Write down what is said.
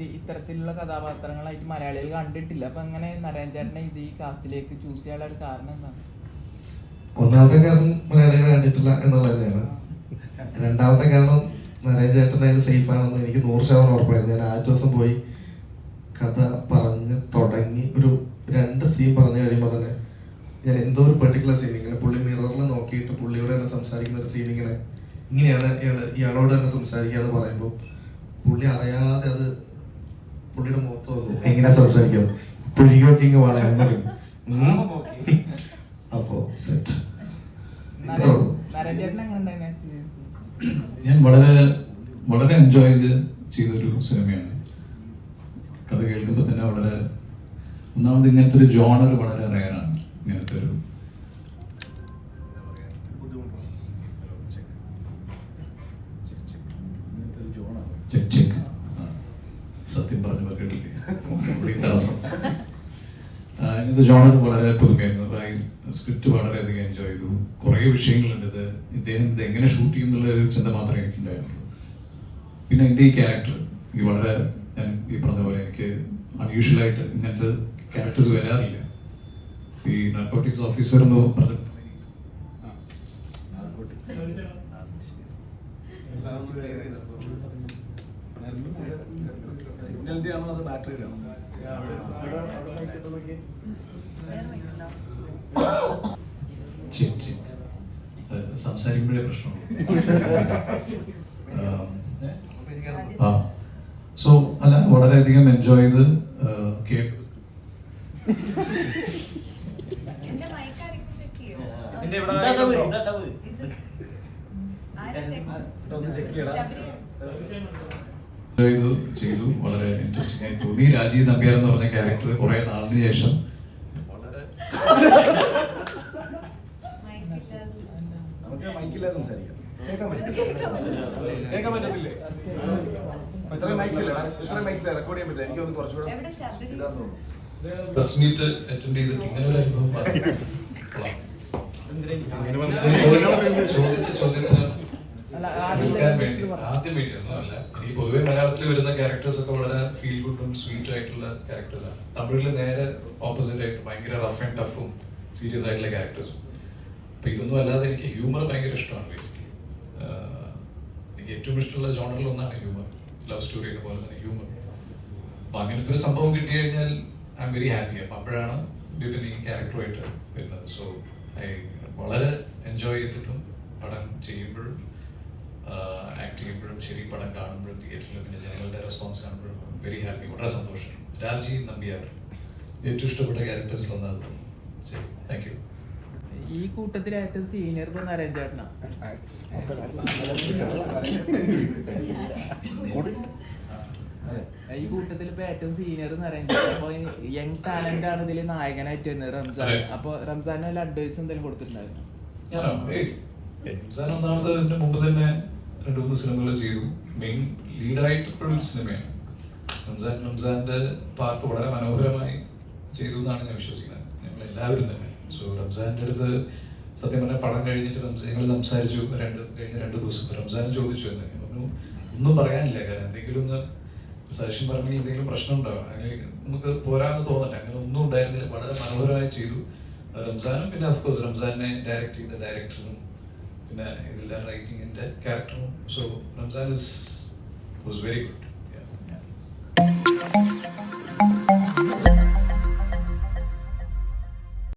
ഇത് ഇത്തരത്തിലുള്ള കഥാപാത്രങ്ങളായിട്ട് മലയാളികൾ കണ്ടിട്ടില്ല. അപ്പൊ അങ്ങനെ ചേട്ടനെ ഇത് ഈ കാസ്റ്റിലേക്ക് ചൂസ് ചെയ്യാനുള്ള കാരണം എന്താണ്? ഒന്നാമത്തെ കാരണം മലയാളികൾ കണ്ടിട്ടില്ല എന്നുള്ളത് തന്നെയാണ് രണ്ടാമത്തെ കാരണം നരേൻ ചേട്ടൻ അതിൽ സേഫ് ആണെന്ന് എനിക്ക് നൂറ് ശതമാനം ഉറപ്പായിരുന്നു. ഞാൻ ആദ്യ ദിവസം പോയി കഥ പറഞ്ഞ് തുടങ്ങി ഒരു രണ്ട് സീൻ പറഞ്ഞു കഴിയുമ്പോൾ തന്നെ ഞാൻ എന്തോ ഒരു പെർട്ടിക്കുലർ സീൻ ഇങ്ങനെ പുള്ളി മിററിൽ നോക്കിയിട്ട് പുള്ളിയോട് തന്നെ സംസാരിക്കുന്ന ഒരു സീൻ ഇങ്ങനെ ഇങ്ങനെയാണ് ഇയാൾ ഇയാളോട് തന്നെ സംസാരിക്കുക എന്ന് പറയുമ്പോൾ പുള്ളി അറിയാതെ അത് പുള്ളിയുടെ മുഖത്ത് വന്നു. എങ്ങനെ സംസാരിക്കും? പുള്ളിക്കൊക്കെ ഇങ്ങനെ വളരെ അങ്ങനെ. അപ്പോ? ഞാൻ വളരെ വളരെ എൻജോയ് ചെയ്ത് ചെയ്തൊരു സിനിമയാണ്. കഥ കേൾക്കുമ്പോൾ തന്നെ വളരെ ഒന്നാമത് ഇങ്ങനത്തെ ഒരു ജോണർ വളരെ റയറാണ് ഇങ്ങനത്തെ ഒരു ചെക്ക് ചെക്ക്. സത്യം പറഞ്ഞു കേട്ടില്ലേ തടസ്സം. ഇങ്ങനത്തെ ജോണർ വളരെ പുതുമയായിരുന്നു സ്ക്രിപ്റ്റ് വളരെയധികം എൻജോയ് ചെയ്തു. കുറേ വിഷയങ്ങളുണ്ട് ഇത്. ഇദ്ദേഹം ഇത് എങ്ങനെ ഷൂട്ട് ചെയ്യും എന്നുള്ള ഒരു ചിന്ത മാത്രമേ എനിക്കുണ്ടായിരുന്നുള്ളൂ. പിന്നെ എന്റെ ഈ ക്യാരക്ടർ ഈ വളരെ ഞാൻ ഈ പറഞ്ഞ പോലെ എനിക്ക് അൺയൂഷ്വൽ ആയിട്ട് ഇങ്ങനത്തെ ക്യാരക്ടേഴ്സ് വരാറില്ല. ഈ നാർക്കോട്ടിക്സ് ഓഫീസർ എന്ന് പറഞ്ഞ സിഗ്നലിന്റെ ആണോ അത് ബാറ്ററിയുടെ ആണോ സംസാരിക്കുമ്പോഴേ പ്രശ്നം ആ സോ അല്ല വളരെയധികം എൻജോയ് ചെയ്ത് കേട്ടു. ചെക്ക്. എൻജോയ് ചെയ്തു ചെയ്തു. വളരെ ഇൻട്രസ്റ്റിംഗ് ആയി തോന്നി. രാജീവ് നമ്പ്യാർ എന്ന് പറഞ്ഞ ക്യാരക്ടർ കുറെ നാളിന് ശേഷം. വളരെ. പ്രസ് മീറ്റ് അറ്റൻഡ് ചെയ്തിട്ട് അനുഭവം. ചോദിച്ച ചോദ്യത്തിന് ആദ്യം ഈ പൊതുവെ മലയാളത്തിൽ വരുന്ന ക്യാരക്ടേഴ്സ് ഒക്കെ വളരെ ഫീൽ ഗുഡും സ്വീറ്റ് ആയിട്ടുള്ള ക്യാരക്ടേഴ്സ് ആണ്. തമിഴിൽ നേരെ ഓപ്പോസിറ്റ് ആയിട്ട് ഭയങ്കര റഫ് ആൻഡ് ടഫും സീരിയസ് ആയിട്ടുള്ള ക്യാരക്ടേഴ്സും അപ്പൊ ഇതൊന്നും അല്ലാതെ എനിക്ക് ഹ്യൂമർ ഭയങ്കര ഇഷ്ടമാണ് ബേസിക്കലി എനിക്ക് ഏറ്റവും ഇഷ്ടമുള്ള ജോണറിൽ ഒന്നാണ് ഹ്യൂമർ ലവ് സ്റ്റോറിയെ പോലെ തന്നെ ഹ്യൂമർ അപ്പൊ അങ്ങനത്തെ ഒരു സംഭവം കിട്ടി കഴിഞ്ഞാൽ ഐ എം വെരി ഹാപ്പി അപ്പൊ അപ്പോഴാണ് ഡ്യൂട്ടിന് ഈ ക്യാരക്ടറുമായിട്ട് വരുന്നത്. സോ ഐ വളരെ എൻജോയ് ചെയ്തിട്ടും പടം ചെയ്യുമ്പോഴും ആക്ട് ചെയ്യുമ്പോഴും ശരി പടം കാണുമ്പോഴും തിയേറ്ററിൽ പിന്നെ ജനങ്ങളുടെ റെസ്പോൺസ് കാണുമ്പോഴും വെരി ഹാപ്പി വളരെ സന്തോഷം. രാജി നമ്പ്യാർ ഏറ്റവും ഇഷ്ടപ്പെട്ട ക്യാരക്ടേഴ്സിൽ ഒന്നാണ് ശരി താങ്ക് യു ഈ ഏറ്റവും സീനിയർ ഇപ്പൊ നരേൻ ചേട്ടനാ. ഈ കൂട്ടത്തിൽ ഇപ്പൊ ഏറ്റവും സീനിയർ നരേൻ ചേട്ടൻ. അപ്പൊ യങ് ടാലന്റ് ആണ് ഇതിൽ നായകനായിട്ട് വരുന്നത് റംസാൻ. അപ്പൊ റംസാനും വല്ല അഡ്വൈസ് എന്തെങ്കിലും കൊടുത്തിട്ടുണ്ടായിരുന്നു? റംസാൻ ഒന്നാമത് അതിന് മുമ്പ് തന്നെ രണ്ടു മൂന്ന് സിനിമകൾ ചെയ്തു. മെയിൻ ലീഡായിട്ട് ഇപ്പോഴും ഒരു സിനിമയാണ്. റംസാൻ റംസാന്റെ പാർട്ട് വളരെ മനോഹരമായി ചെയ്തു എന്നാണ് ഞാൻ വിശ്വസിക്കുന്നത്. ഞങ്ങൾ എല്ലാവരും തന്നെ. സോ റംസാന്റെ അടുത്ത് സത്യം പറഞ്ഞാൽ പടം കഴിഞ്ഞിട്ട് ഞങ്ങൾ സംസാരിച്ചു രണ്ട് കഴിഞ്ഞ രണ്ട് ദിവസം. റംസാൻ ചോദിച്ചു എന്നെ. പറഞ്ഞു ഒന്നും പറയാനില്ല. കാരണം എന്തെങ്കിലും ഒന്ന് സജഷൻ പറഞ്ഞാൽ എന്തെങ്കിലും പ്രശ്നം ഉണ്ടാവും അങ്ങനെ നമുക്ക് പോരാന്ന് തോന്നില്ല അങ്ങനെ ഒന്നും ഉണ്ടായിരുന്നില്ല. വളരെ മനോഹരമായി ചെയ്തു. റംസാനും പിന്നെ അഫ്കോഴ്സ് റംസാനെ ഡയറക്റ്റ് ചെയ്ത ഡയറക്ടറും പിന്നെ ഇതിലെ റൈറ്റിംഗിന്റെ ക്യാരക്ടറും so Ramzan is was very good